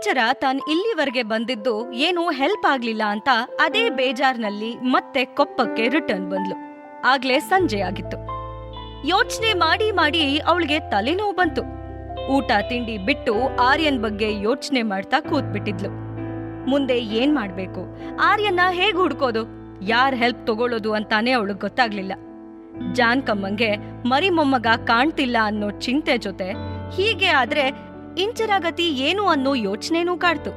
ಇಂಚರ ತನ್ ಇಲ್ಲಿವರೆಗೆ ಬಂದಿದ್ದು ಏನೂ ಹೆಲ್ಪ್ ಆಗ್ಲಿಲ್ಲ ಅಂತ ಅದೇ ಬೇಜಾರ್ನಲ್ಲಿ ಮತ್ತೆ ಕೊಪ್ಪಕ್ಕೆ ರಿಟರ್ನ್ ಬಂದ್ಲು. ಆಗ್ಲೇ ಸಂಜೆ ಆಗಿತ್ತು. ಯೋಚನೆ ಮಾಡಿ ಮಾಡಿ ಅವಳಿಗೆ ತಲೆನೋವು ಬಂತು. ಊಟ ತಿಂಡಿ ಬಿಟ್ಟು ಆರ್ಯನ್ ಬಗ್ಗೆ ಯೋಚನೆ ಮಾಡ್ತಾ ಕೂತ್ಬಿಟ್ಟಿದ್ಲು. ಮುಂದೆ ಏನ್ ಮಾಡ್ಬೇಕು? ಆರ್ಯನ್ನ ಹೇಗ್ ಹುಡ್ಕೋದು? ಯಾರ್ ಹೆಲ್ಪ್ ತಗೊಳ್ಳೋದು ಅಂತಾನೆ ಅವಳಿಗೆ ಗೊತ್ತಾಗ್ಲಿಲ್ಲ. ಜಾನ್ಕಮ್ಮಂಗೆ ಮರಿಮೊಮ್ಮಗ ಮರಿ ಮೊಮ್ಮಗ ಕಾಣ್ತಿಲ್ಲ ಅನ್ನೋ ಚಿಂತೆ ಜೊತೆ ಹೀಗೆ ಆದ್ರೆ ಇಂಚರಾಗತಿ ಏನು ಅನ್ನೋ ಯೋಚನೆನೂ ಕಾಡ್ತು.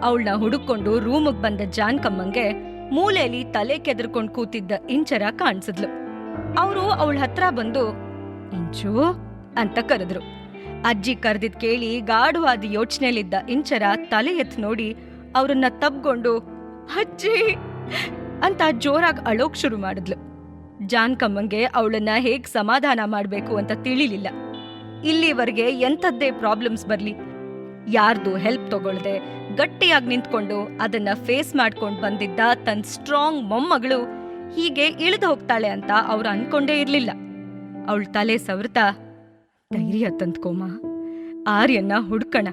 ಅವಳನ್ನ ಹುಡುಕೊಂಡು ರೂಮಿಗೆ ಬಂದ ಜಾನ್ಕಮ್ಮಂಗೆ ಮೂಲೆಯಲ್ಲಿ ತಲೆ ಕೆದರ್ಕೊಂಡ್ ಕೂತಿದ್ದ ಇಂಚರ ಕಾಣಿಸಿದ್ಲು. ಅವರು ಅವಳ ಹತ್ರ ಬಂದು, ಇಂಚು, ಅಂತ ಕರೆದ್ರು. ಅಜ್ಜಿ ಕರೆದಿದ್ ಕೇಳಿ ಗಾಢವಾದ ಯೋಚನೆಯಲ್ಲಿದ್ದ ಇಂಚರ ತಲೆ ಎತ್ ನೋಡಿ ಅವ್ರನ್ನ ತಬ್ಗೊಂಡು, ಅಜ್ಜಿ, ಅಂತ ಜೋರಾಗಿ ಅಳೋಕ್ ಶುರು ಮಾಡಿದ್ಲು. ಜಾನ್ಕಮ್ಮಂಗೆ ಅವಳನ್ನ ಹೇಗ್ ಸಮಾಧಾನ ಮಾಡ್ಬೇಕು ಅಂತ ತಿಳಿಲಿಲ್ಲ. ಇಲ್ಲಿವರೆಗೆ ಎಂಥದ್ದೇ ಪ್ರಾಬ್ಲಮ್ಸ್ ಬರ್ಲಿ. ಯಾರ್ದು ಹೆಲ್ಪ್ ತಗೊಳ್ದೆ ಗಟ್ಟಿಯಾಗಿ ನಿಂತ್ಕೊಂಡು ಅದನ್ನ ಫೇಸ್ ಮಾಡ್ಕೊಂಡು ಬಂದಿದ್ದ ತನ್ನ ಸ್ಟ್ರಾಂಗ್ ಮೊಮ್ಮಗಳು ಹೀಗೆ ಇಳಿದು ಹೋಗ್ತಾಳೆ ಅಂತ ಅವ್ರು ಅನ್ಕೊಂಡೇ ಇರ್ಲಿಲ್ಲ. ಅವಳ ತಲೆ ಸವರ್ತಾ, ಧೈರ್ಯ ತಂದ್ಕೋಮ ಆರ್ಯನ್ನ ಹುಡ್ಕಣ.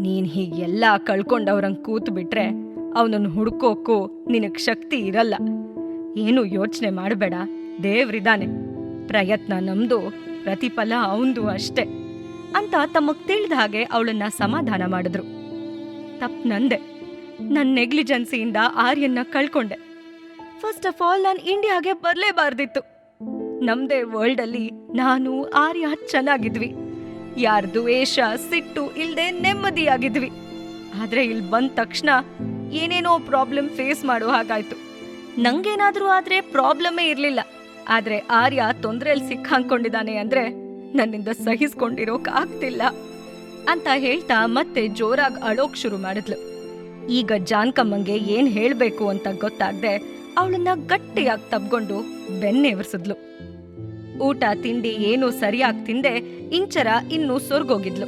ನೀನ್ ಹೀಗೆಲ್ಲ ಕಳ್ಕೊಂಡವ್ರಂಗ್ ಕೂತು ಬಿಟ್ರೆ ಅವನನ್ನು ಹುಡ್ಕೋಕ್ಕೂ ನಿನಗ್ ಶಕ್ತಿ ಇರಲ್ಲ. ಏನು ಯೋಚನೆ ಮಾಡಬೇಡ, ದೇವ್ರಿದಾನೆ. ಪ್ರಯತ್ನ ನಮ್ದು ಪ್ರತಿಫಲ ಅವಂದು ಅಷ್ಟೇ ಅಂತ ತಮಗ್ ತಿಳಿದ ಹಾಗೆ ಅವಳನ್ನ ಸಮಾಧಾನ ಮಾಡಿದ್ರು. ತಪ್ ನಂದೆ ನನ್ನ ನೆಗ್ಲಿಜೆನ್ಸಿಯಿಂದ ಆರ್ಯನ್ನ ಕಳ್ಕೊಂಡೆ. ಫಸ್ಟ್ ಆಫ್ ಆಲ್ ನಾನು ಇಂಡಿಯಾಗೆ ಬರಲೇಬಾರ್ದಿತ್ತು. ನಮ್ದೇ ವರ್ಲ್ಡ್ ಅಲ್ಲಿ ನಾನು, ಆರ್ಯ ಚೆನ್ನಾಗಿದ್ವಿ. ಯಾರ್ದು ವೇಷ, ಸಿಟ್ಟು ಇಲ್ಲದೆ ನೆಮ್ಮದಿಯಾಗಿದ್ವಿ. ಆದ್ರೆ ಇಲ್ಲಿ ಬಂದ ತಕ್ಷಣ ಏನೇನೋ ಪ್ರಾಬ್ಲಮ್ ಫೇಸ್ ಮಾಡೋ ಹಾಗಾಯ್ತು. ನಂಗೇನಾದ್ರೂ ಆದ್ರೆ ಪ್ರಾಬ್ಲಮೇ ಇರ್ಲಿಲ್ಲ. ಆದ್ರೆ ಆರ್ಯ ತೊಂದ್ರೆಯಲ್ಲಿ ಸಿಕ್ಕಾಕೊಂಡಿದ್ದಾನೆ ಅಂದ್ರೆ ನನ್ನಿಂದ ಸಹಿಸ್ಕೊಂಡಿರೋಕ್ ಆಗ್ತಿಲ್ಲ ಅಂತ ಹೇಳ್ತಾ ಮತ್ತೆ ಜೋರಾಗ್ ಅಳೋಕ್ ಶುರು ಮಾಡಿದ್ಲು. ಈಗ ಜಾನ್ಕಮ್ಮಂಗೆ ಏನ್ ಹೇಳ್ಬೇಕು ಅಂತ ಗೊತ್ತಾಗ್ದೆ ಅವಳನ್ನ ಗಟ್ಟಿಯಾಗಿ ತಬ್ಕೊಂಡು ಬೆನ್ನೆವರ್ಸಿದ್ಲು ಊಟ, ತಿಂಡಿ ಏನೂ ಸರಿಯಾಗಿ ತಿಂದೆ ಇಂಚರ ಇನ್ನೂ ಸೊರ್ಗೋಗಿದ್ಲು.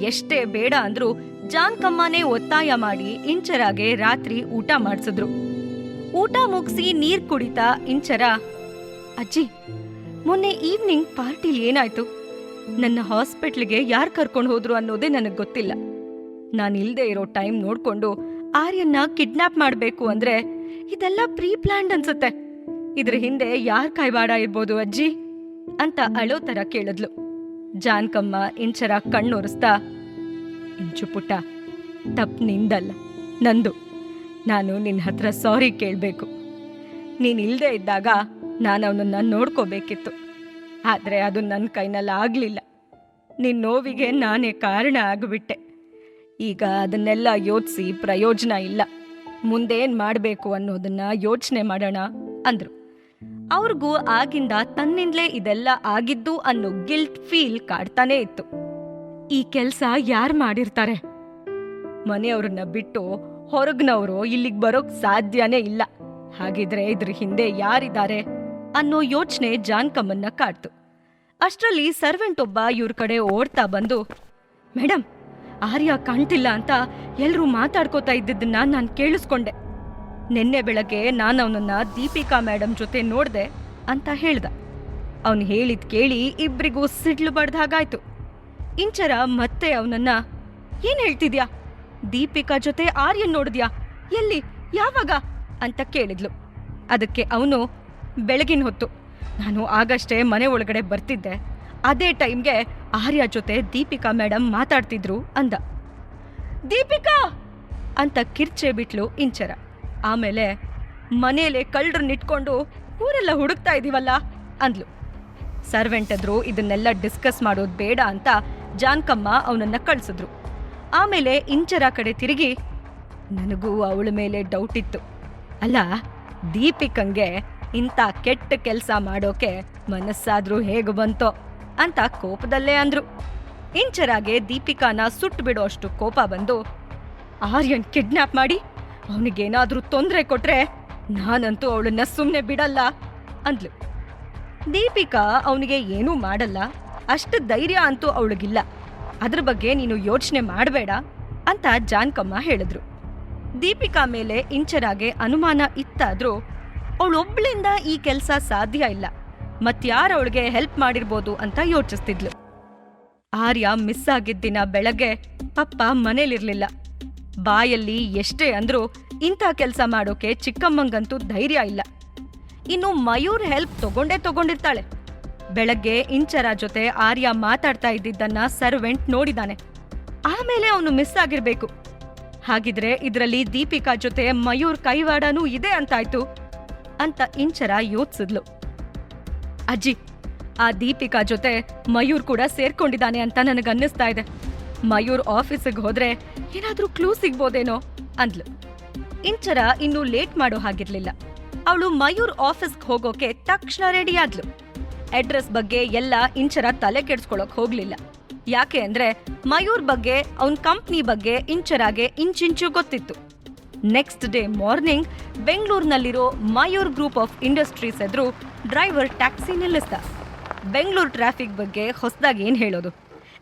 ಎಷ್ಟೇ ಬೇಡ ಅಂದ್ರೂ ಜಾನ್ಕಮ್ಮನೇ ಒತ್ತಾಯ ಮಾಡಿ ಇಂಚರಾಗೆ ರಾತ್ರಿ ಊಟ ಮಾಡಿಸಿದ್ರು. ಊಟ ಮುಗಿಸಿ ನೀರ್ ಕುಡಿತಾ ಇಂಚರ ಅಜ್ಜಿ, ಮೊನ್ನೆ ಈವ್ನಿಂಗ್ ಪಾರ್ಟಿಲಿ ಏನಾಯ್ತು? ನನ್ನ ಹಾಸ್ಪಿಟ್ಲಿಗೆ ಯಾರು ಕರ್ಕೊಂಡು ಹೋದ್ರು ಅನ್ನೋದೇ ನನಗೆ ಗೊತ್ತಿಲ್ಲ. ನಾನು ಇಲ್ದೇ ಇರೋ ಟೈಮ್ ನೋಡ್ಕೊಂಡು ಆರ್ಯನ್ನ ಕಿಡ್ನಾಪ್ ಮಾಡಬೇಕು ಅಂದ್ರೆ ಇದೆಲ್ಲ ಪ್ರೀ ಪ್ಲಾನ್ಡ್ ಅನ್ಸುತ್ತೆ. ಇದ್ರ ಹಿಂದೆ ಯಾರ್ ಕೈವಾಡ ಇರ್ಬೋದು ಅಜ್ಜಿ? ಅಂತ ಅಳೋ ತರ ಕೇಳಿದ್ಲು. ಜಾನ್ಕಮ್ಮ ಇಂಚರ ಕಣ್ಣೊರೆಸ್ತಾ, ಇಂಚು ಪುಟ್ಟ ತಪ್ಪು ನಿಂದಲ್ಲ. ನಂದು, ನಾನು ನಿನ್ನ ಹತ್ರ ಸಾರಿ ಕೇಳಬೇಕು. ನೀನು ಇಲ್ಲದೆ ಇದ್ದಾಗ ನಾನು ಅವನನ್ನ ನೋಡ್ಕೋಬೇಕಿತ್ತು. ಆದರೆ ಅದು ನನ್ನ ಕೈನಲ್ಲಿ ಆಗಲಿಲ್ಲ ನಿನ್ನ ನೋವಿಗೆ ನಾನೇ ಕಾರಣ ಆಗಿಬಿಟ್ಟೆ. ಈಗ ಅದನ್ನೆಲ್ಲ ಯೋಚಿಸಿ ಪ್ರಯೋಜನ ಇಲ್ಲ. ಮುಂದೇನು ಮಾಡಬೇಕು ಅನ್ನೋದನ್ನ ಯೋಚನೆ ಮಾಡೋಣ ಅಂದ್ರು. ಅವ್ರಿಗೂ ಆಗಿಂದ ತನ್ನಿಂದಲೇ ಇದೆಲ್ಲ ಆಗಿದ್ದು ಅನ್ನೋ ಗಿಲ್ಟ್ ಫೀಲ್ ಕಾಡ್ತಾನೇ ಇತ್ತು. ಈ ಕೆಲಸ ಯಾರು ಮಾಡಿರ್ತಾರೆ? ಮನೆಯವ್ರನ್ನ ಬಿಟ್ಟು ಹೊರಗ್ನವರು ಇಲ್ಲಿಗೆ ಬರೋಕ್ ಸಾಧ್ಯನೇ ಇಲ್ಲ. ಹಾಗಿದ್ರೆ ಇದ್ರ ಹಿಂದೆ ಯಾರಿದ್ದಾರೆ? ಅನ್ನೋ ಯೋಚನೆ ಜಾನ್ಕಮ್ಮನ್ನ ಕಾಡ್ತು. ಅಷ್ಟರಲ್ಲಿ ಸರ್ವೆಂಟ್ ಒಬ್ಬ ಇವ್ರ ಕಡೆ ಓಡ್ತಾ ಬಂದು ಮೇಡಮ್ ಆರ್ಯ ಕಾಣ್ತಿಲ್ಲ ಅಂತ ಎಲ್ರೂ ಮಾತಾಡ್ಕೋತಾ ಇದ್ದಿದ್ದನ್ನ ನಾನು ಕೇಳಿಸ್ಕೊಂಡೆ. ನಿನ್ನೆ ಬೆಳಗ್ಗೆ ನಾನು ಅವನನ್ನ ದೀಪಿಕಾ ಮೇಡಮ್ ಜೊತೆ ನೋಡ್ದೆ ಅಂತ ಹೇಳ್ದ. ಅವನು ಹೇಳಿದ್ ಕೇಳಿ ಇಬ್ರಿಗೂ ಸಿಡ್ಲು ಬಡ್ದ ಹಾಗಾಯ್ತು. ಇಂಚರ ಮತ್ತೆ ಅವನನ್ನ, ಏನ್ ಹೇಳ್ತಿದ್ಯಾ? ದೀಪಿಕಾ ಜೊತೆ ಆರ್ಯನ್ ನೋಡಿದ್ಯಾ? ಎಲ್ಲಿ? ಯಾವಾಗ? ಅಂತ ಕೇಳಿದ್ಲು. ಅದಕ್ಕೆ ಅವನು ಬೆಳಗಿನ ಹೊತ್ತು. ನಾನು ಆಗಷ್ಟೇ ಮನೆ ಒಳಗಡೆ ಬರ್ತಿದ್ದೆ. ಅದೇ ಟೈಮ್ಗೆ ಆರ್ಯ ಜೊತೆ ದೀಪಿಕಾ ಮೇಡಮ್ ಮಾತಾಡ್ತಿದ್ರು ಅಂದ. ದೀಪಿಕಾ! ಅಂತ ಕಿರ್ಚೆ ಬಿಟ್ಲು ಇಂಚರ. ಆಮೇಲೆ, ಮನೇಲೆ ಕಳ್ಳರನ್ನಿಟ್ಕೊಂಡು ಊರೆಲ್ಲ ಹುಡುಕ್ತಾ ಇದೀವಲ್ಲ ಅಂದ್ಲು. ಸರ್ವೆಂಟ್ ಎದ್ರು ಇದನ್ನೆಲ್ಲ ಡಿಸ್ಕಸ್ ಮಾಡೋದು ಬೇಡ ಅಂತ ಜಾನ್ಕಮ್ಮ ಅವನನ್ನ ಕಳ್ಸಿದ್ರು. ಆಮೇಲೆ ಇಂಚರ ಕಡೆ ತಿರುಗಿ, ನನಗೂ ಅವಳ ಮೇಲೆ ಡೌಟ್ ಇತ್ತು. ಅಲ್ಲ, ದೀಪಿಕಂಗೆ ಇಂಥ ಕೆಟ್ಟ ಕೆಲಸ ಮಾಡೋಕೆ ಮನಸ್ಸಾದ್ರೂ ಹೇಗೆ ಬಂತೋ ಅಂತ ಕೋಪದಲ್ಲೇ ಅಂದ್ರು. ಇಂಚರಾಗೆ ದೀಪಿಕಾನ ಸುಟ್ಟು ಬಿಡೋ ಅಷ್ಟು ಕೋಪ ಬಂದು, ಆರ್ಯನ್ ಕಿಡ್ನಾಪ್ ಮಾಡಿ, ಅವನಿಗೇನಾದ್ರೂ ತೊಂದರೆ ಕೊಟ್ರೆ ನಾನಂತೂ ಅವಳನ್ನ ಸುಮ್ಮನೆ ಬಿಡಲ್ಲ ಅಂದ್ಲು. ದೀಪಿಕಾ ಅವನಿಗೆ ಏನೂ ಮಾಡಲ್ಲ, ಅಷ್ಟು ಧೈರ್ಯ ಅಂತೂ ಅವಳಿಗಿಲ್ಲ. ಅದ್ರ ಬಗ್ಗೆ ನೀನು ಯೋಚನೆ ಮಾಡಬೇಡ ಅಂತ ಜಾನ್ಕಮ್ಮ ಹೇಳಿದ್ರು. ದೀಪಿಕಾ ಮೇಲೆ ಇಂಚರಾಗೆ ಅನುಮಾನ ಇತ್ತಾದ್ರೂ ಅವಳೊಬ್ಳಿಂದ ಈ ಕೆಲಸ ಸಾಧ್ಯ ಇಲ್ಲ. ಮತ್ಯಾರು ಅವಳಿಗೆ ಹೆಲ್ಪ್ ಮಾಡಿರ್ಬೋದು ಅಂತ ಯೋಚಿಸ್ತಿದ್ಲು. ಆರ್ಯ ಮಿಸ್ ಆಗಿದ್ದ ದಿನ ಬೆಳಗ್ಗೆ ಅಪ್ಪ ಮನೇಲಿರ್ಲಿಲ್ಲ. ಬಾಯಲ್ಲಿ ಎಷ್ಟೇ ಅಂದ್ರೂ ಇಂಥ ಕೆಲಸ ಮಾಡೋಕೆ ಚಿಕ್ಕಮ್ಮಂಗಂತೂ ಧೈರ್ಯ ಇಲ್ಲ. ಇನ್ನು ಮಯೂರ್ ಹೆಲ್ಪ್ ತಗೊಂಡೇ ತಗೊಂಡಿರ್ತಾಳೆ. ಬೆಳಗ್ಗೆ ಇಂಚರ ಜೊತೆ ಆರ್ಯ ಮಾತಾಡ್ತಾ ಇದ್ದಿದ್ದನ್ನ ಸರ್ವೆಂಟ್ ನೋಡಿದಾನೆ. ಆಮೇಲೆ ಅವನು ಮಿಸ್ ಆಗಿರ್ಬೇಕು. ಹಾಗಿದ್ರೆ ಇದರಲ್ಲಿ ದೀಪಿಕಾ ಜೊತೆ ಮಯೂರ್ ಕೈವಾಡನೂ ಇದೆ ಅಂತಾಯ್ತು. ಅಂತ ಇಂಚರ ಯೋಚಿಸಿದ್ಲು. ಅಜ್ಜಿ, ಆ ದೀಪಿಕಾ ಜೊತೆ ಮಯೂರ್ ಕೂಡ ಸೇರ್ಕೊಂಡಿದ್ದಾನೆ ಅಂತ ನನಗನ್ನಿಸ್ತಾ ಇದೆ. ಮಯೂರ್ ಆಫೀಸಿಗೆ ಹೋದ್ರೆ ಏನಾದ್ರೂ ಕ್ಲೂ ಸಿಗ್ಬೋದೇನೋ ಅಂದ್ಲು. ಇಂಚರ ಇನ್ನು ಲೇಟ್ ಮಾಡೋ ಹಾಗಿರ್ಲಿಲ್ಲ. ಅವಳು ಮಯೂರ್ ಆಫೀಸ್ಗೆ ಹೋಗೋಕೆ ತಕ್ಷಣ ರೆಡಿ ಆದ್ಲು. ಅಡ್ರೆಸ್ ಬಗ್ಗೆ ಎಲ್ಲ ಇಂಚರ ತಲೆ ಕೆಡ್ಸ್ಕೊಳಕ್ ಹೋಗ್ಲಿಲ್ಲ. ಯಾಕೆ ಅಂದ್ರೆ ಮಯೂರ್ ಬಗ್ಗೆ, ಅವನ್ ಕಂಪ್ನಿ ಬಗ್ಗೆ ಇಂಚರಾಗೆ ಇಂಚಿಂಚು ಗೊತ್ತಿತ್ತು. ನೆಕ್ಸ್ಟ್ ಡೇ ಮಾರ್ನಿಂಗ್ ಬೆಂಗಳೂರಿನಲ್ಲಿರೋ ಮಯೂರ್ ಗ್ರೂಪ್ ಆಫ್ ಇಂಡಸ್ಟ್ರೀಸ್ ಎದುರು ಡ್ರೈವರ್ ಟ್ಯಾಕ್ಸಿ ನಿಲ್ಲಿಸ್ದ. ಬೆಂಗಳೂರು ಟ್ರಾಫಿಕ್ ಬಗ್ಗೆ ಹೊಸದಾಗಿ ಏನು ಹೇಳೋದು?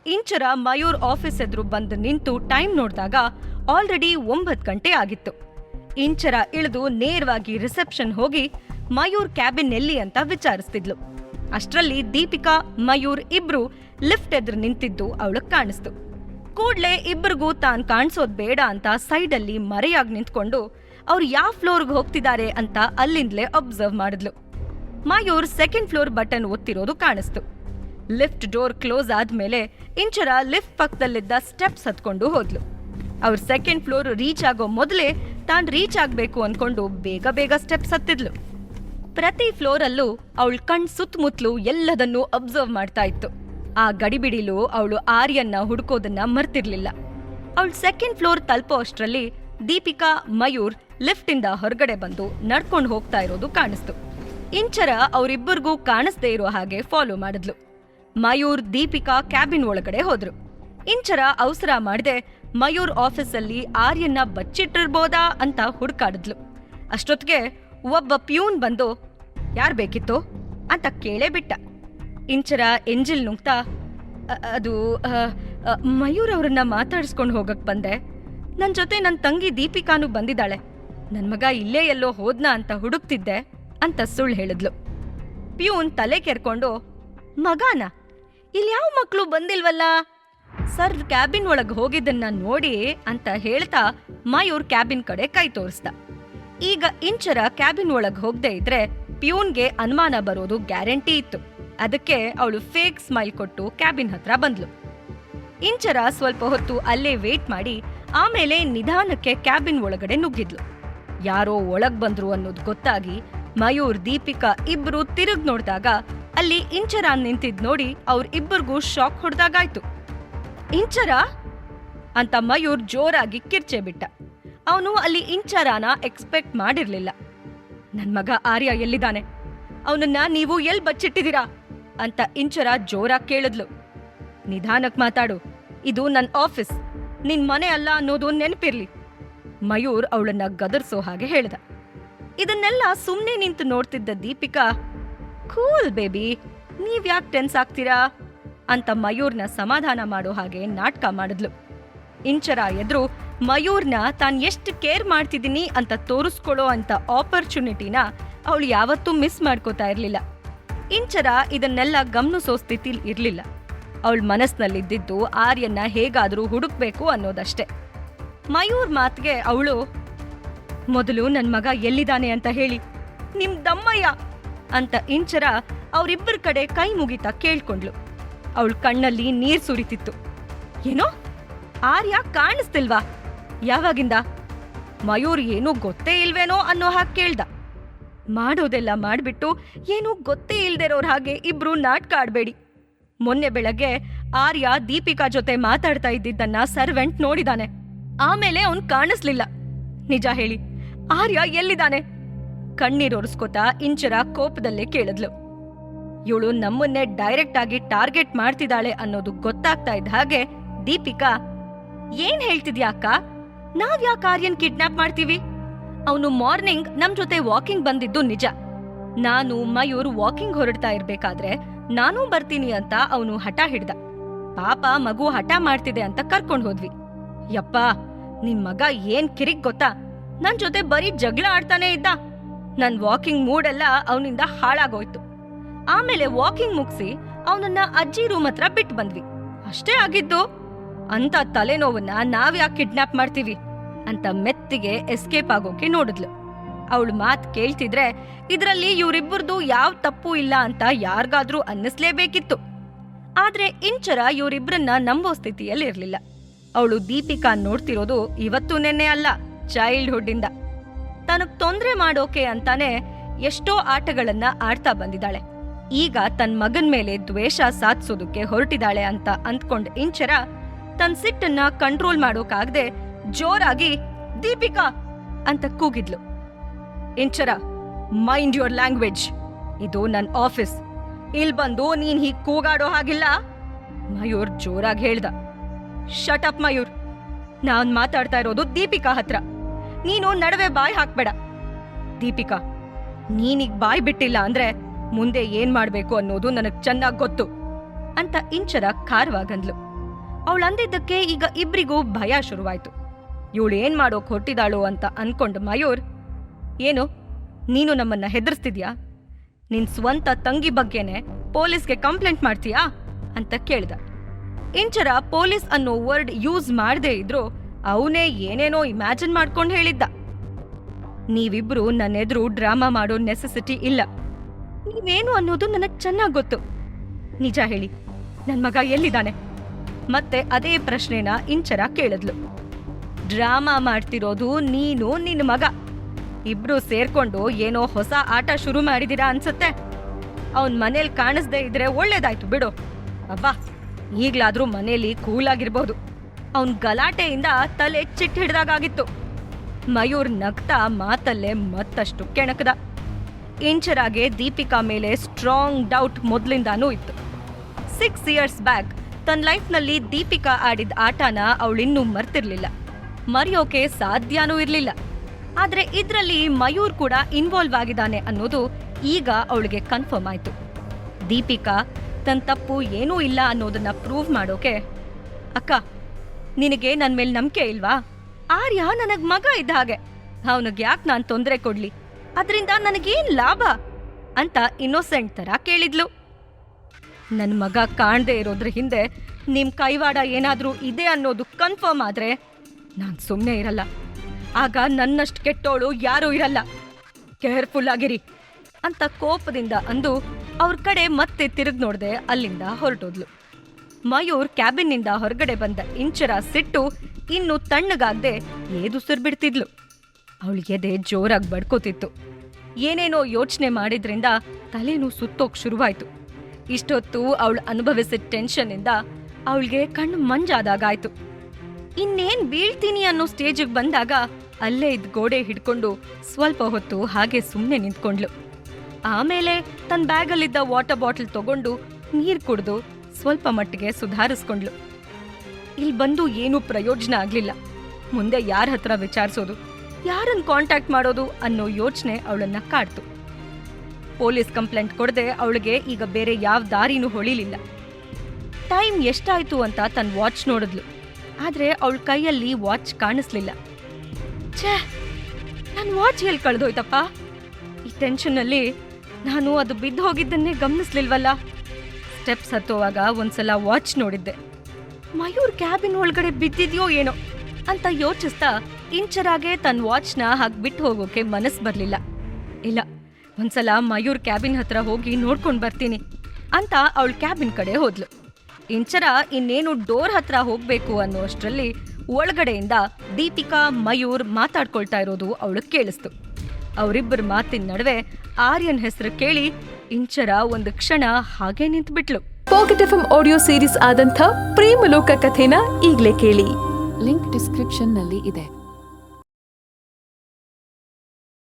ಇಂಚರ ಮಯೂರ್ ಆಫೀಸ್ ಎದುರು ಬಂದು ನಿಂತು ಟೈಮ್ ನೋಡಿದಾಗ ಆಲ್ರೆಡಿ ಒಂಬತ್ತು ಗಂಟೆ ಆಗಿತ್ತು. ಇಂಚರ ಇಳಿದು ನೇರವಾಗಿ ರಿಸೆಪ್ಷನ್ ಹೋಗಿ ಮಯೂರ್ ಕ್ಯಾಬಿನ್ ಎಲ್ಲಿ ಅಂತ ವಿಚಾರಿಸ್ತಿದ್ಲು. ಅಷ್ಟರಲ್ಲಿ ದೀಪಿಕಾ ಮಯೂರ್ ಇಬ್ರು ಲಿಫ್ಟ್ ಎದುರು ನಿಂತಿದ್ದು ಅವಳಗ್ ಕಾಣಿಸ್ತು. ಕೂಡ್ಲೆ ಇಬ್ಬರಿಗೂ ತಾನ್ ಕಾಣಿಸೋದ್ ಬೇಡ ಅಂತ ಸೈಡಲ್ಲಿ ಮರೆಯಾಗಿ ನಿಂತ್ಕೊಂಡು ಅವ್ರು ಯಾವ ಫ್ಲೋರ್ಗೆ ಹೋಗ್ತಿದ್ದಾರೆ ಅಂತ ಅಲ್ಲಿಂದಲೇ ಅಬ್ಸರ್ವ್ ಮಾಡಿದ್ಲು. ಮಯೂರ್ ಸೆಕೆಂಡ್ ಫ್ಲೋರ್ ಬಟನ್ ಒತ್ತಿರೋದು ಕಾಣಿಸ್ತು. ಲಿಫ್ಟ್ ಡೋರ್ ಕ್ಲೋಸ್ ಆದ್ಮೇಲೆ ಇಂಚರ ಲಿಫ್ಟ್ ಪಕ್ಕದಲ್ಲಿದ್ದ ಸ್ಟೆಪ್ಸ್ ಹತ್ಕೊಂಡು ಹೋದ್ಲು. ಅವ್ರ ಸೆಕೆಂಡ್ ಫ್ಲೋರ್ ರೀಚ್ ಆಗೋ ಮೊದಲೇ ತಾನ್ ರೀಚ್ ಆಗಬೇಕು ಅಂದ್ಕೊಂಡು ಬೇಗ ಬೇಗ ಸ್ಟೆಪ್ಸ್ ಹತ್ತಿದ್ಲು. ಪ್ರತಿ ಫ್ಲೋರಲ್ಲೂ ಅವಳ ಕಣ್ ಸುತ್ತಮುತ್ತಲು ಎಲ್ಲದನ್ನೂ ಅಬ್ಸರ್ವ್ ಮಾಡ್ತಾ ಇತ್ತು. ಆ ಗಡಿಬಿಡಿಲು ಅವಳು ಆರ್ಯನ್ನ ಹುಡುಕೋದನ್ನ ಮರ್ತಿರ್ಲಿಲ್ಲ. ಅವಳು ಸೆಕೆಂಡ್ ಫ್ಲೋರ್ ತಲುಪೋ ಅಷ್ಟರಲ್ಲಿ ದೀಪಿಕಾ, ಮಯೂರ್ ಲಿಫ್ಟಿಂದ ಹೊರಗಡೆ ಬಂದು ನಡ್ಕೊಂಡು ಹೋಗ್ತಾ ಇರೋದು ಕಾಣಿಸ್ತು. ಇಂಚರ ಅವರಿಬ್ಬರಿಗೂ ಕಾಣಿಸ್ದೇ ಇರೋ ಹಾಗೆ ಫಾಲೋ ಮಾಡಿದ್ಲು. ಮಯೂರ್, ದೀಪಿಕಾ ಕ್ಯಾಬಿನ್ ಒಳಗಡೆ ಹೋದ್ರು. ಇಂಚರ ಅವಸರ ಮಾಡದೆ ಮಯೂರ್ ಆಫೀಸಲ್ಲಿ ಆರ್ಯನ್ನ ಬಚ್ಚಿಟ್ಟಿರ್ಬೋದಾ ಅಂತ ಹುಡುಕಾಡಿದ್ಲು. ಅಷ್ಟೊತ್ತಿಗೆ ಒಬ್ಬ ಪ್ಯೂನ್ ಬಂದು, ಯಾರ್ ಬೇಕಿತ್ತು? ಅಂತ ಕೇಳೇ ಬಿಟ್ಟ. ಇಂಚರ ಎಂಜಿಲ್ ನುಗ್ತಾ ಅದು ಮಯೂರ್ ಅವ್ರನ್ನ ಮಾತಾಡಿಸ್ಕೊಂಡು ಹೋಗಕ್ ಬಂದೆ. ನನ್ ಜೊತೆ ನನ್ ತಂಗಿ ದೀಪಿಕಾನು ಬಂದಿದ್ದಾಳೆ. ನನ್ ಮಗ ಇಲ್ಲೇ ಎಲ್ಲೋ ಹೋದ್ನಾ ಅಂತ ಹುಡುಕ್ತಿದ್ದೆ ಅಂತ ಸುಳ್ಳು ಹೇಳಿದ್ಲು. ಪ್ಯೂನ್ ತಲೆ ಕೆರ್ಕೊಂಡು, ಮಗಾನ ಇಲ್ಲಿ ಯಾವ ಮಕ್ಕಳು ಬಂದಿಲ್ವಲ್ಲ? ಸರ್ ಕ್ಯಾಬಿನ್ ಒಳಗೆ ಹೋಗಿದ್ದನ್ನ ನೋಡಿ ಅಂತ ಹೇಳ್ತಾ ಮಯೂರ್ ಕ್ಯಾಬಿನ್ ಕಡೆ ಕೈ ತೋರಿಸ್ದ. ಈಗ ಇಂಚರ ಕ್ಯಾಬಿನ್ ಒಳಗೆ ಹೋಗದೆ ಇದ್ರೆ ಪ್ಯೂನ್ಗೆ ಅನುಮಾನ ಬರೋದು ಗ್ಯಾರಂಟಿ ಇತ್ತು. ಅದಕ್ಕೆ ಅವಳು ಫೇಕ್ ಸ್ಮೈಲ್ ಕೊಟ್ಟು ಕ್ಯಾಬಿನ್ ಹತ್ರ ಬಂದ್ಲು. ಇಂಚರ ಸ್ವಲ್ಪ ಹೊತ್ತು ಅಲ್ಲೇ ವೇಟ್ ಮಾಡಿ ಆಮೇಲೆ ನಿಧಾನಕ್ಕೆ ಕ್ಯಾಬಿನ್ ಒಳಗಡೆ ನುಗ್ಗಿದ್ಲು. ಯಾರೋ ಒಳಗ್ ಬಂದ್ರು ಅನ್ನೋದು ಗೊತ್ತಾಗಿ ಮಯೂರ್, ದೀಪಿಕಾ ಇಬ್ರು ತಿರುಗ್ ನೋಡಿದಾಗ ಅಲ್ಲಿ ಇಂಚರ ನಿಂತಿದ್ ನೋಡಿ ಅವ್ರ ಇಬ್ಬರಿಗೂ ಶಾಕ್ ಹೊಡೆದಾಗಾಯ್ತು. ಇಂಚರ? ಅಂತ ಮಯೂರ್ ಜೋರಾಗಿ ಕಿರ್ಚೆ ಬಿಟ್ಟ. ಅವನು ಅಲ್ಲಿ ಇಂಚರಾನ ಎಕ್ಸ್ಪೆಕ್ಟ್ ಮಾಡಿರ್ಲಿಲ್ಲ. ನನ್ ಮಗ ಆರ್ಯ ಎಲ್ಲಿದ್ದಾನೆ? ಅವನನ್ನ ನೀವು ಎಲ್ಲಿ ಬಚ್ಚಿಟ್ಟಿದ್ದೀರಾ? ಅಂತ ಇಂಚರ ಜೋರಾಗಿ ಕೇಳಿದ್ಲು. ನಿಧಾನಕ್ ಮಾತಾಡು, ಇದು ನನ್ ಆಫೀಸ್, ನಿನ್ ಮನೆ ಅಲ್ಲ ಅನ್ನೋದು ನೆನಪಿರ್ಲಿ. ಮಯೂರ್ ಅವಳನ್ನ ಗದರ್ಸೋ ಹಾಗೆ ಹೇಳ್ದ. ಇದನ್ನೆಲ್ಲ ಸುಮ್ನೆ ನಿಂತು ನೋಡ್ತಿದ್ದ ದೀಪಿಕಾ, ಕೂಲ್ ಬೇಬಿ, ನೀವ್ ಯಾಕೆ ಟೆನ್ಸ್ ಆಗ್ತೀರಾ? ಅಂತ ಮಯೂರ್ನ ಸಮಾಧಾನ ಮಾಡೋ ಹಾಗೆ ನಾಟಕ ಮಾಡಿದ್ಲು. ಇಂಚರ ಎದುರು, ಮಯೂರ್ನ ತಾನ್ ಎಷ್ಟು ಕೇರ್ ಮಾಡ್ತಿದ್ದೀನಿ ಅಂತ ತೋರಿಸ್ಕೊಳ್ಳೋ ಅಂತ ಆಪರ್ಚುನಿಟಿನ ಅವಳು ಯಾವತ್ತೂ ಮಿಸ್ ಮಾಡ್ಕೋತಾ ಇರ್ಲಿಲ್ಲ. ಇಂಚರ ಇದನ್ನೆಲ್ಲ ಗಮನಿಸೋ ಸ್ಥಿತಿಲಿ ಇರಲಿಲ್ಲ. ಅವಳ ಮನಸ್ಸಿನಲ್ಲಿದ್ದಿದ್ದು ಆರ್ಯನ್ನ ಹೇಗಾದ್ರೂ ಹುಡುಕ್ಬೇಕು ಅನ್ನೋದಷ್ಟೇ. ಮಯೂರ್ ಮಾತ್ಗೆ ಅವಳು, ಮೊದಲು ನನ್ನ ಮಗ ಎಲ್ಲಿದ್ದಾನೆ ಅಂತ ಹೇಳಿ, ನಿಮ್ ದಮ್ಮಯ್ಯ ಅಂತ ಇಂಚರ ಅವರಿಬ್ಬರ ಕಡೆ ಕೈ ಮುಗಿತಾ ಕೇಳ್ಕೊಂಡ್ಳು. ಅವಳ ಕಣ್ಣಲ್ಲಿ ನೀರ್ ಸುರಿತಿತ್ತು. ಏನೋ? ಆರ್ಯ ಕಾಣಿಸ್ತಿಲ್ವಾ? ಯಾವಾಗಿಂದ? ಮಯೂರ್ ಏನೂ ಗೊತ್ತೇ ಇಲ್ವೇನೋ ಅನ್ನೋ ಹಾಗೆ ಕೇಳ್ದ. ಮಾಡೋದೆಲ್ಲ ಮಾಡಿಬಿಟ್ಟು ಏನೂ ಗೊತ್ತೇ ಇಲ್ದಿರೋರ ಹಾಗೆ ಇಬ್ರು ನಾಟಕ ಆಡಬೇಡಿ. ಮೊನ್ನೆ ಬೆಳಗ್ಗೆ ಆರ್ಯ ದೀಪಿಕಾ ಜೊತೆ ಮಾತಾಡ್ತಾ ಇದ್ದಿದ್ದನ್ನ ಸರ್ವೆಂಟ್ ನೋಡಿದಾನೆ. ಆಮೇಲೆ ಅವನ್ ಕಾಣಿಸ್ಲಿಲ್ಲ. ನಿಜ ಹೇಳಿ, ಆರ್ಯ ಎಲ್ಲಿದ್ದಾನೆ ಕಣ್ಣೀರೊರೆಸ್ಕೋತಾ ಇಂಚರ ಕೋಪದಲ್ಲೇ ಕೇಳಿದ್ಲು. ಇವಳು ನಮ್ಮನ್ನೇ ಡೈರೆಕ್ಟ್ ಆಗಿ ಟಾರ್ಗೆಟ್ ಮಾಡ್ತಿದ್ದಾಳೆ ಅನ್ನೋದು ಗೊತ್ತಾಗ್ತಾ ಇದ್ದ ಹಾಗೆ ದೀಪಿಕಾ, ಏನ್ ಹೇಳ್ತಿದ್ಯಾ ಅಕ್ಕ? ನಾವ್ಯಾ ಕಾರ್ಯನ್ ಕಿಡ್ನಾಪ್ ಮಾಡ್ತೀವಿ? ಅವನು ಮಾರ್ನಿಂಗ್ ನಮ್ ಜೊತೆ ವಾಕಿಂಗ್ ಬಂದಿದ್ದು ನಿಜ. ನಾನು, ಮಯೂರ್ ವಾಕಿಂಗ್ ಹೊರಡ್ತಾ ಇರ್ಬೇಕಾದ್ರೆ ನಾನೂ ಬರ್ತೀನಿ ಅಂತ ಅವನು ಹಠ ಹಿಡ್ದ. ಪಾಪ ಮಗು ಹಠ ಮಾಡ್ತಿದೆ ಅಂತ ಕರ್ಕೊಂಡ್ ಹೋದ್ವಿ. ಯಪ್ಪ ನಿಮ್ ಮಗ ಏನ್ ಕಿರಿಕ್ ಗೊತ್ತಾ? ನನ್ ಜೊತೆ ಬರೀ ಜಗಳ ಆಡ್ತಾನೆ ಇದ್ದ. ನನ್ ವಾಕಿಂಗ್ ಮೂಡೆಲ್ಲ ಅವನಿಂದ ಹಾಳಾಗೋಯ್ತು. ಆಮೇಲೆ ವಾಕಿಂಗ್ ಮುಗಿಸಿ ಅವನನ್ನ ಅಜ್ಜಿ ರೂಮ್ ಹತ್ರ ಬಿಟ್ಟು ಬಂದ್ವಿ. ಅಷ್ಟೇ ಆಗಿದ್ದು? ಅಂತ ತಲೆನೋವನ್ನ ನಾವ್ಯಾಕೆ ಕಿಡ್ನಾಪ್ ಮಾಡ್ತೀವಿ? ಅಂತ ಮೆತ್ತಿಗೆ ಎಸ್ಕೇಪ್ ಆಗೋಕೆ ನೋಡಿದ್ಲು. ಅವಳು ಮಾತ್ ಕೇಳ್ತಿದ್ರೆ, ಇದ್ರಲ್ಲಿ ಇವರಿಬ್ಬರದು ಯಾವ ತಪ್ಪು ಇಲ್ಲ ಅಂತ ಯಾರಿಗಾದ್ರೂ ಅನ್ನಿಸ್ಲೇಬೇಕಿತ್ತು. ಆದ್ರೆ ಇಂಚರ ಇವರಿಬ್ಬರನ್ನ ನಂಬೋ ಸ್ಥಿತಿಯಲ್ಲಿ ಇರಲಿಲ್ಲ ಅವಳು ದೀಪಿಕಾ ನೋಡ್ತಿರೋದು ಇವತ್ತು ನೆನ್ನೆ ಅಲ್ಲ ಚೈಲ್ಡ್ಹುಡ್ ಇಂದ. ತನಗ್ ತೊಂದ್ರೆ ಮಾಡೋಕೆ ಅಂತಾನೆ ಎಷ್ಟೋ ಆಟಗಳನ್ನ ಆಡ್ತಾ ಬಂದಿದ್ದಾಳೆ. ಈಗ ತನ್ ಮಗನ್ ಮೇಲೆ ದ್ವೇಷ ಸಾಧಿಸೋದಕ್ಕೆ ಹೊರಟಿದ್ದಾಳೆ ಅಂತ ಅಂದ್ಕೊಂಡ್ ಇಂಚರ ತನ್ ಸಿಟ್ಟನ್ನ ಕಂಟ್ರೋಲ್ ಮಾಡೋಕಾಗ್ದೆ ಜೋರಾಗಿ, ದೀಪಿಕಾ ಅಂತ ಕೂಗಿದ್ಲು. ಇಂಚರ ಮೈಂಡ್ ಯುವರ್ ಲ್ಯಾಂಗ್ವೇಜ್ ಇದು ನನ್ ಆಫೀಸ್ ಇಲ್ಲಿ ಬಂದು ನೀನ್ ಹೀಗ್ ಕೂಗಾಡೋ ಹಾಗಿಲ್ಲ? ಮಯೂರ್ ಜೋರಾಗಿ ಹೇಳ್ದ. Shut up Mayur. ನಾನ್ ಮಾತಾಡ್ತಾ ಇರೋದು ದೀಪಿಕಾ ಹತ್ರ. ನೀನು ನಡುವೆ ಬಾಯ್ ಹಾಕ್ಬೇಡ. ದೀಪಿಕಾ, ನೀನೀಗ್ ಬಾಯ್ ಬಿಟ್ಟಿಲ್ಲ ಅಂದ್ರೆ ಮುಂದೆ ಏನ್ ಮಾಡ್ಬೇಕು ಅನ್ನೋದು ನನಗ್ ಚೆನ್ನಾಗ್ ಗೊತ್ತು, ಅಂತ ಇಂಚರ ಖಾರವಾಗಂದ್ಲು ಅವಳಂದಿದ್ದಕ್ಕೆ ಈಗ ಇಬ್ರಿಗೂ ಭಯ ಶುರುವಾಯ್ತು. ಇವಳು ಏನ್ ಮಾಡೋಕ್ ಹೊಟ್ಟಿದಾಳು ಅಂತ ಅನ್ಕೊಂಡು ಮಯೂರ್, ಏನು, ನೀನು ನಮ್ಮನ್ನ ಹೆದರ್ಸ್ತಿದ್ಯಾ? ನಿನ್ ಸ್ವಂತ ತಂಗಿ ಬಗ್ಗೆನೆ ಪೊಲೀಸ್ಗೆ ಕಂಪ್ಲೇಂಟ್ ಮಾಡ್ತೀಯಾ? ಅಂತ ಕೇಳ್ದ. ಇಂಚರ ಪೊಲೀಸ್ ಅನ್ನೋ ವರ್ಡ್ ಯೂಸ್ ಮಾಡದೇ ಇದ್ರು ಅವನೇ ಏನೇನೋ ಇಮ್ಯಾಜಿನ್ ಮಾಡ್ಕೊಂಡು ಹೇಳಿದ್ದ. ನೀವಿಬ್ರು ನನ್ನ ಎದುರು ಡ್ರಾಮಾ ಮಾಡೋ ನೆಸೆಸಿಟಿ ಇಲ್ಲ. ನೀವೇನು ಅನ್ನೋದು ನನಗೆ ಚೆನ್ನಾಗಿ ಗೊತ್ತು. ನಿಜ ಹೇಳಿ ನನ್ನ ಮಗ ಎಲ್ಲಿದ್ದಾನೆ? ಮತ್ತೆ ಅದೇ ಪ್ರಶ್ನೆನ ಇಂಚರ ಕೇಳಿದ್ಲು. ಡ್ರಾಮಾ ಮಾಡ್ತಿರೋದು ನೀನು ನಿನ್ನ ಮಗ. ಇಬ್ರು ಸೇರ್ಕೊಂಡು ಏನೋ ಹೊಸ ಆಟ ಶುರು ಮಾಡಿದೀರಾ ಅನ್ಸುತ್ತೆ. ಅವನ್ ಮನೇಲಿ ಕಾಣಿಸ್ದೇ ಇದ್ರೆ ಒಳ್ಳೇದಾಯ್ತು ಬಿಡು. ಅಬ್ಬಾ ಈಗ್ಲಾದ್ರೂ ಮನೇಲಿ ಕೂಲಾಗಿರ್ಬೋದು. ಅವನ್ ಗಲಾಟೆಯಿಂದ ತಲೆ ಚಿಟ್ ಹಿಡ್ದಾಗಿತ್ತು ಮಯೂರ್ ನಗ್ತಾ ಮಾತಲ್ಲೇ ಮತ್ತಷ್ಟು ಕೆಣಕದ. ಇಂಚರಾಗೆ ದೀಪಿಕಾ ಮೇಲೆ ಸ್ಟ್ರಾಂಗ್ ಡೌಟ್ ಮೊದ್ಲಿಂದಾನೂ ಇತ್ತು. ಸಿಕ್ಸ್ ಇಯರ್ಸ್ ಬ್ಯಾಕ್ ತನ್ನ ಲೈಫ್ನಲ್ಲಿ ದೀಪಿಕಾ ಆಡಿದ ಆಟನ ಅವಳಿನ್ನೂ ಮರ್ತಿರ್ಲಿಲ್ಲ. ಮರೆಯೋಕೆ ಸಾಧ್ಯನೂ ಇರಲಿಲ್ಲ. ಆದರೆ ಇದರಲ್ಲಿ ಮಯೂರ್ ಕೂಡ ಇನ್ವಾಲ್ವ್ ಆಗಿದ್ದಾನೆ ಅನ್ನೋದು ಈಗ ಅವಳಿಗೆ ಕನ್ಫರ್ಮ್ ಆಯ್ತು. ದೀಪಿಕಾ ತನ್ನ ತಪ್ಪು ಏನೂ ಇಲ್ಲ ಅನ್ನೋದನ್ನ ಪ್ರೂವ್ ಮಾಡೋಕೆ, ಅಕ್ಕ, ನಿನಗೆ ನನ್ನ ಮೇಲೆ ನಂಬಿಕೆ ಇಲ್ವಾ? ಆರ್ಯ ನನಗೆ ಮಗ ಇದ್ದ ಹಾಗೆ. ಅವನಿಗೆ ಯಾಕೆ ನಾನು ತೊಂದರೆ ಕೊಡ್ಲಿ? ಅದರಿಂದ ನನಗೇನು ಲಾಭ? ಅಂತ ಇನ್ನೋಸೆಂಟ್ ತರ ಕೇಳಿದ್ಲು. ನನ್ನ ಮಗ ಕಾಣದೇ ಇರೋದ್ರ ಹಿಂದೆ ನಿಮ್ಮ ಕೈವಾಡ ಏನಾದರೂ ಇದೆ ಅನ್ನೋದು ಕನ್ಫರ್ಮ್ ಆದ್ರೆ ನಾನ್ ಸುಮ್ಮನೆ ಇರಲ್ಲ. ಆಗ ನನ್ನಷ್ಟು ಕೆಟ್ಟೋಳು ಯಾರೂ ಇರಲ್ಲ. ಕೇರ್ಫುಲ್ ಆಗಿರಿ. ಅಂತ ಕೋಪದಿಂದ ಅಂದು ಅವ್ರ ಕಡೆ ಮತ್ತೆ ತಿರುಗ್ ನೋಡ್ದೆ ಅಲ್ಲಿಂದ ಹೊರಟೋದ್ಲು. ಮಯೂರ್ ಕ್ಯಾಬಿನ್ನಿಂದ ಹೊರಗಡೆ ಬಂದ ಇಂಚರ ಸಿಟ್ಟು ಇನ್ನು ತಣ್ಣಗಾಗ್ದೆ ಏದುಸಿರು ಬಿಡ್ತಿದ್ಲು. ಅವಳು ಎದೆ ಜೋರಾಗಿ ಬಡ್ಕೋತಿತ್ತು. ಏನೇನೋ ಯೋಚನೆ ಮಾಡಿದ್ರಿಂದ ತಲೆನೂ ಸುತ್ತೋಕ್ ಶುರುವಾಯ್ತು. ಇಷ್ಟೊತ್ತು ಅವಳು ಅನುಭವಿಸಿದ ಟೆನ್ಷನ್ನಿಂದ ಅವಳಿಗೆ ಕಣ್ಣು ಮಂಜಾದಾಗಾಯ್ತು ಇನ್ನೇನ್ ಬೀಳ್ತೀನಿ ಅನ್ನೋ ಸ್ಟೇಜಿಗೆ ಬಂದಾಗ ಅಲ್ಲೇ ಇದ್ ಗೋಡೆ ಹಿಡ್ಕೊಂಡು ಸ್ವಲ್ಪ ಹೊತ್ತು ಹಾಗೆ ಸುಮ್ಮನೆ ನಿಂತ್ಕೊಂಡ್ಲು. ಆಮೇಲೆ ತನ್ನ ಬ್ಯಾಗಲ್ಲಿದ್ದ ವಾಟರ್ ಬಾಟಲ್ ತಗೊಂಡು ನೀರ್ ಕುಡ್ದು ಸ್ವಲ್ಪ ಮಟ್ಟಿಗೆ ಸುಧಾರಿಸ್ಕೊಂಡ್ಲು. ಇಲ್ಲಿ ಬಂದು ಏನೂ ಪ್ರಯೋಜನ ಆಗ್ಲಿಲ್ಲ. ಮುಂದೆ ಯಾರ ಹತ್ರ ವಿಚಾರಿಸೋದು ಯಾರನ್ನ ಕಾಂಟ್ಯಾಕ್ಟ್ ಮಾಡೋದು ಅನ್ನೋ ಯೋಚನೆ ಅವಳನ್ನ ಕಾಡ್ತು. ಪೊಲೀಸ್ ಕಂಪ್ಲೇಂಟ್ ಕೊಡದೆ ಅವಳಿಗೆ ಈಗ ಬೇರೆ ಯಾವ ದಾರಿನೂ ಹೊಳಿಲಿಲ್ಲ. ಟೈಮ್ ಎಷ್ಟಾಯ್ತು ಅಂತ ತನ್ನ ವಾಚ್ ನೋಡಿದ್ಲು. ಆದ್ರೆ ಅವಳ ಕೈಯಲ್ಲಿ ವಾಚ್ ಕಾಣಿಸ್ಲಿಲ್ಲ. ಛೇ ನನ್ನ ವಾಚ್ ಎಲ್ಲಿ ಕಳೆದೋಯ್ತಪ್ಪ? ಈ ಟೆನ್ಷನ್ನಲ್ಲಿ ನಾನು ಅದು ಬಿದ್ದು ಹೋಗಿದ್ದನ್ನೇ ಗಮನಿಸ್ಲಿಲ್ವಲ್ಲ? ಸ್ಟೆಪ್ಸ್ ಹತ್ತುವಾಗ ಒಂದ್ಸಲ ವಾಚ್ ನೋಡಿದ್ದೆ. ಮಯೂರ್ ಕ್ಯಾಬಿನ್ ಒಳಗಡೆ ಬಿದ್ದಿದ್ಯೋ ಏನೋ ಅಂತ ಯೋಚಿಸ್ತಾ ಇಂಚರಾಗೆ ತನ್ನ ವಾಚ್ನ ಹಾಗೆ ಬಿಟ್ಟು ಹೋಗೋಕೆ ಮನಸ್ಸು ಬರಲಿಲ್ಲ. ಇಲ್ಲ, ಒಂದ್ಸಲ ಮಯೂರ್ ಕ್ಯಾಬಿನ್ ಹತ್ರ ಹೋಗಿ ನೋಡ್ಕೊಂಡು ಬರ್ತೀನಿ ಅಂತ ಅವಳ ಕ್ಯಾಬಿನ್ ಕಡೆ ಹೋದ್ಲು. ಇಂಚರ ಇನ್ನೇನು ಡೋರ್ ಹತ್ರ ಹೋಗ್ಬೇಕು ಅನ್ನುವಷ್ಟರಲ್ಲಿ ಒಳಗಡೆಯಿಂದ ದೀಪಿಕಾ ಮಯೂರ್ ಮಾತಾಡ್ಕೊಳ್ತಾ ಇರೋದು ಅವಳು ಕೇಳಿಸ್ತು. ಅವರಿಬ್ಬರ ಮಾತಿನ ನಡುವೆ ಆರ್ಯನ್ ಹೆಸರು ಕೇಳಿ ಇಂಚರ ಒಂದು ಕ್ಷಣ ಹಾಗೆ ನಿಂತ್ಬಿಟ್ಲು. ಪಾಕೆಟ್ ಎಫ್ ಆಡಿಯೋ ಸೀರೀಸ್ ಆದಂಥ ಪ್ರೇಮಲೋಕ ಕಥೆನ ಈಗಲೇ ಕೇಳಿ. ಲಿಂಕ್ ಡಿಸ್ಕ್ರಿಪ್ಷನ್ನಲ್ಲಿ ಇದೆ.